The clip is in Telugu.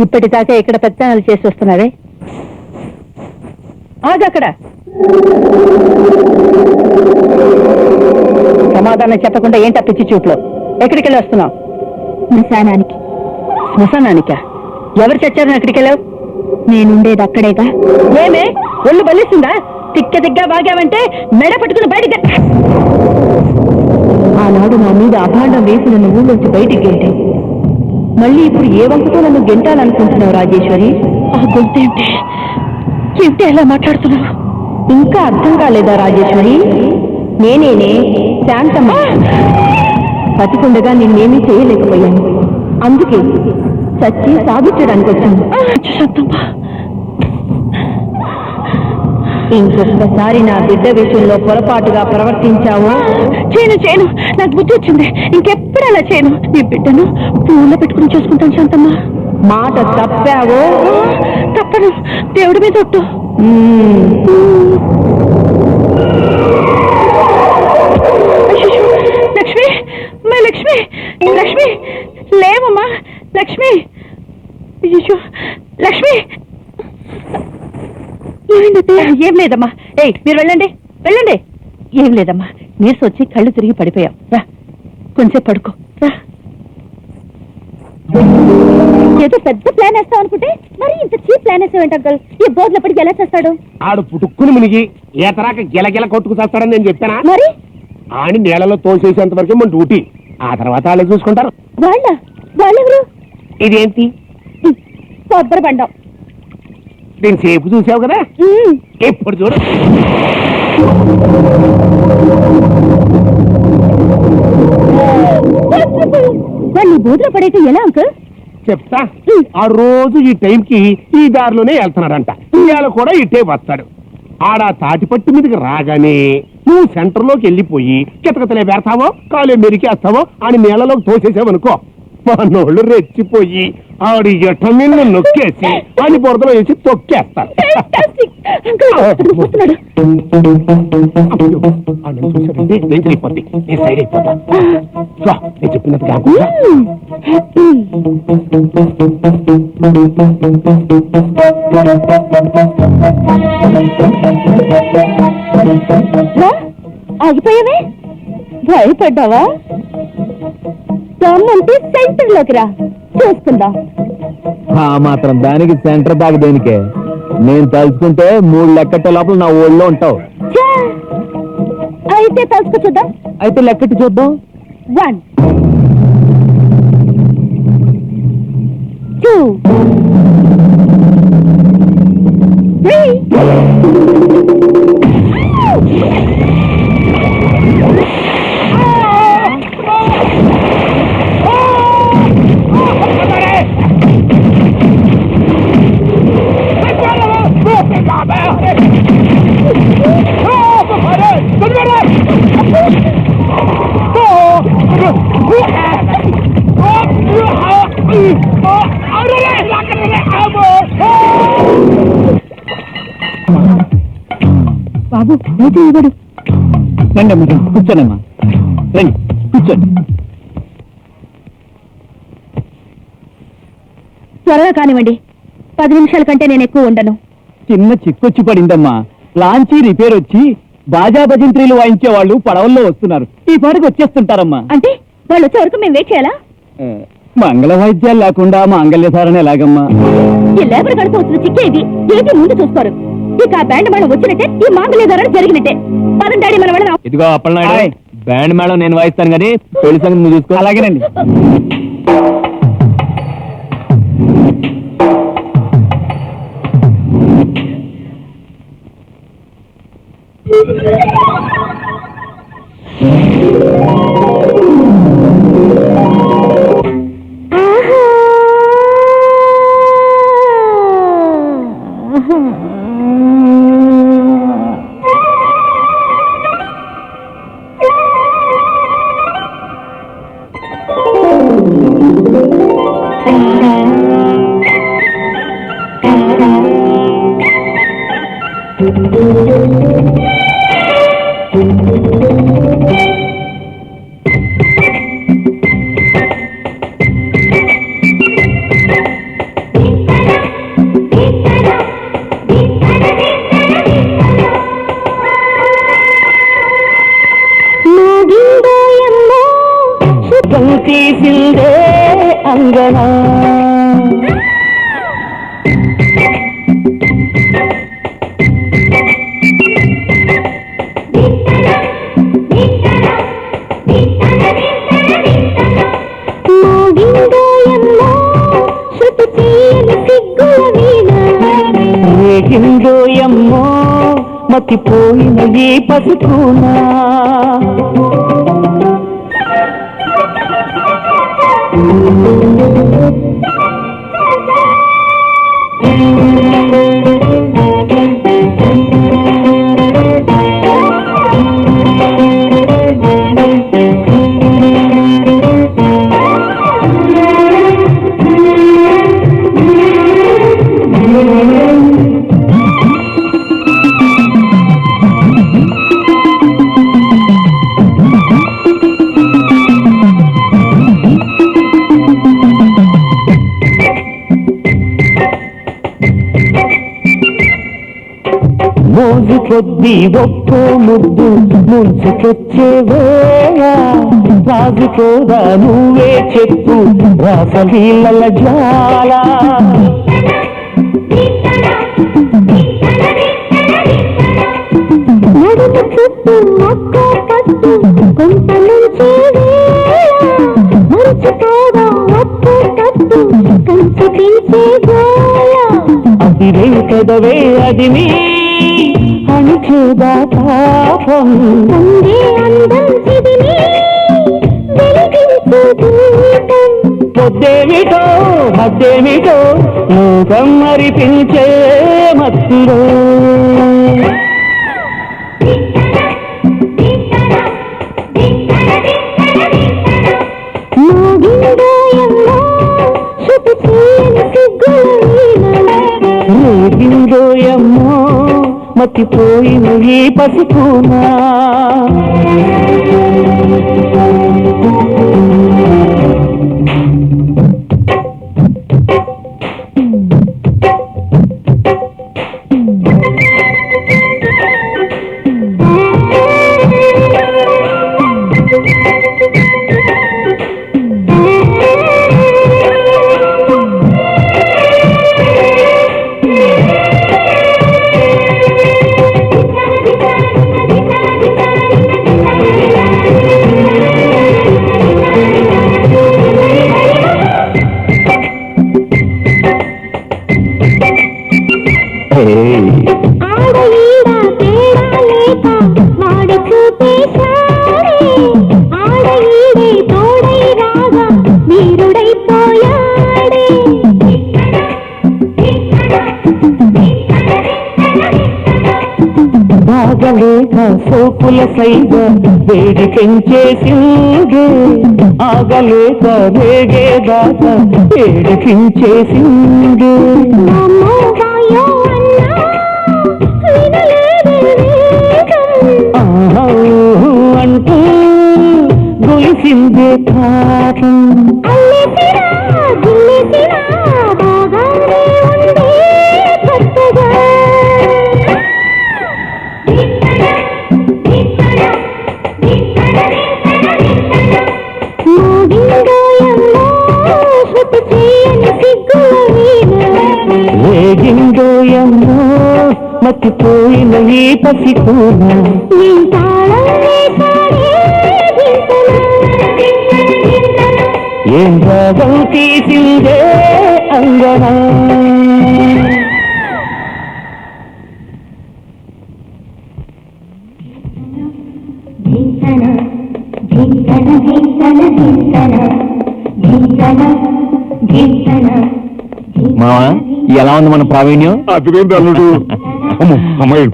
ఇప్పటిదాకా ఇక్కడ పెత్తనాలు చేసి వస్తున్నారే ఆగక్కడ సమాధానం చెప్పకుండా ఏంటా పిచ్చి చూపులో? ఎక్కడికి వెళ్ళి వస్తున్నావు? శ్మశానానికి. శ్మశానానికా? ఎవరు చచ్చారని ఎక్కడికి వెళ్ళావు? నేనుండేది అక్కడేగా. ఏమే? ఒళ్ళు బలిస్తుందా? తిక్క తిగ్గా బాగావంటే మెడ పట్టుకుని బయటికి ఆనాడు నా మీద అభాండం వేసి నన్ను ఊళ్ళోంచి బయటికి గెంటే మళ్ళీ ఇప్పుడు ఏ వంకతో నన్ను గెంటాలనుకుంటున్నావు రాజేశ్వరి? ఆ గొంతేంటి ఏమిటి? ఎలా మాట్లాడుతున్నావు ఇంకా అర్థం కాలేదా రాజేశ్వరి? నేనేనే శాంతమ్మ. బతికుండగా నిన్నేమీ చేయలేకపోయాను. అందుకే చచ్చి సాధించడానికి వచ్చాను శాంతమ్మ. ఇంకొకసారి నా బిడ్డ విషయంలో పొరపాటుగా ప్రవర్తించావో? చేయను చేయను నాకు బుద్ధి వచ్చింది. ఇంకెప్పుడు అలా చేయను? నీ బిడ్డను పూల పెట్టుకుని చూసుకుంటాను శాంతమ్మ. మాట తప్పావో? తప్పను. దేవుడి మీద ఒట్టు. లక్ష్మి మా లక్ష్మి లక్ష్మి లేవమ్మా. లక్ష్మి అయ్యో లక్ష్మి ఏం లేదమ్మా. ఏయ్ మీరు వెళ్ళండి. వెళ్ళండి. ఏం లేదమ్మా. నీసు వచ్చి కళ్ళు తిరిగి పడిపోయాం. రా. కొంచెం పడుకో. రా. ఏదో పెద్ద ప్లాన్ వేస్తావు అనుకుంటే మరి ఇంత చీప్ ప్లాన్ అంకల్? ఈ ఎలా చేస్తాడు? ఆడు పుట్టుక్కుని మునిగి ఏతరాక గిలగిల కొట్టుకు చేస్తాడని నేను చెప్తానా మరి? ఆడి నీళ్ళలో తోసేసేంత వరకు మన డ్యూటీ. ఆ తర్వాత వాళ్ళే చూసుకుంటారు. వాళ్ళ? వాళ్ళెవరు? ఇదేంటి? కొబ్బరి బండం. దీని సేపు చూసావు కదా. ఎప్పుడు చూడు. వాళ్ళు పడైతే ఎలా అంకుల్? చెప్తా. ఆ రోజు ఈ టైంకి ఈ దారిలోనే వెళ్తున్నాడంట. ఇవాళ కూడా ఇటే వస్తాడు. ఆడ తాటిపట్టు మీదకి రాగానే నువ్వు సెంటర్లోకి వెళ్ళిపోయి కితకతలే పెడతావో కాలే మెరికేస్తావో అని నీళ్ళలోకి తోసేసావనుకో మనోళ్ళు రెచ్చిపోయి ఆడి ఎట నిన్ను నొక్కేసి అని బురదలో వేసి తొక్కేస్తారు. రా, ఆగిపోయావే? భయపడ్డావా? దమ్ముంటే సెంటర్లోకి రా. ఆ మాత్రం దానికి సెంటర్ దాకా దేనికే? నేను తలుచుకుంటే మూడు లెక్కట్టే లోపల నా ఊళ్ళో ఉంటావు! అయితే తలుచుకు చూద్దాం. అయితే లెక్కట్టి చూద్దాం. వన్ బాబు అయితే ఇవ్వడు. రండి అమ్మా కూర్చోనమ్మా. రండి కూర్చోండి. త్వరగా కానివ్వండి. పది నిమిషాల కంటే నేను ఎక్కువ ఉండను. చిన్న చిక్కొచ్చి పడిందమ్మా. లాంచీ రిపేర్ వచ్చి బాజా భజంత్రీలు వాయించే వాళ్ళు పడవల్లో వస్తున్నారు. ఈ పాటికి వచ్చేస్తుంటారమ్మా. అంటే వాళ్ళు వచ్చే వరకు మేము వెయిట్ చేయాలా? మంగళ వాయిద్యాలు లేకుండా మాంగళ్య ధారణ ఎలాగమ్మా? ఈ లేబర్ గడప వచ్చిన చిక్కేది ఏది ముందు చూసుకోరు మ్యాజిక్ ఆ బ్యాండ్ మేడం వచ్చినట్టే ఈ మాంగళ్యధారణ జరిగినట్టే. పదండి డాడీ మన వెళ్ళడం ఇదిగో అప్పలనాయుడు బ్యాండ్ మేడం నేను వాయిస్తాను కానీ పెళ్ళి సంగతి చూసుకో. అలాగేనండి. చేసిందే అంగనా. మోగిందోయమ్మో మతిపోయిన ఈ పసుకునా మోజు కొద్ది ఒక్కో ముద్దు ముంచుకొచ్చే వేళ రాజుకోదా నువ్వే చెప్పు రాసలీల జ్వాల. నడుము చుట్టూ కట్టు కొంత కంచి కదవే అది నీ అణిచేదా పాపం అందే అందం వెలిగించు పొద్దేమిటో మధ్యేమిటో లోకం మరిపించే మత్తులో. మతిపోయిన ఈ పసిపోనా బాగలేక సోకుల వేడి పెంచేసిందే ఆగలేక రేగేదాకా ఏడిపించేసిందే నమో వాయో అంటూ గొలిసిందే పాఠం అల్లెసిరా గిల్లెసిరా. చేయని సిగ్గుల మతిపోయిన ఈ పసికూన ఏం రాగం తీసిందే అంగనా? మావా? ఎలా ఉంది మన ప్రావీణ్యం? అదిగేంటి అల్లుడు. అమ్మాయి.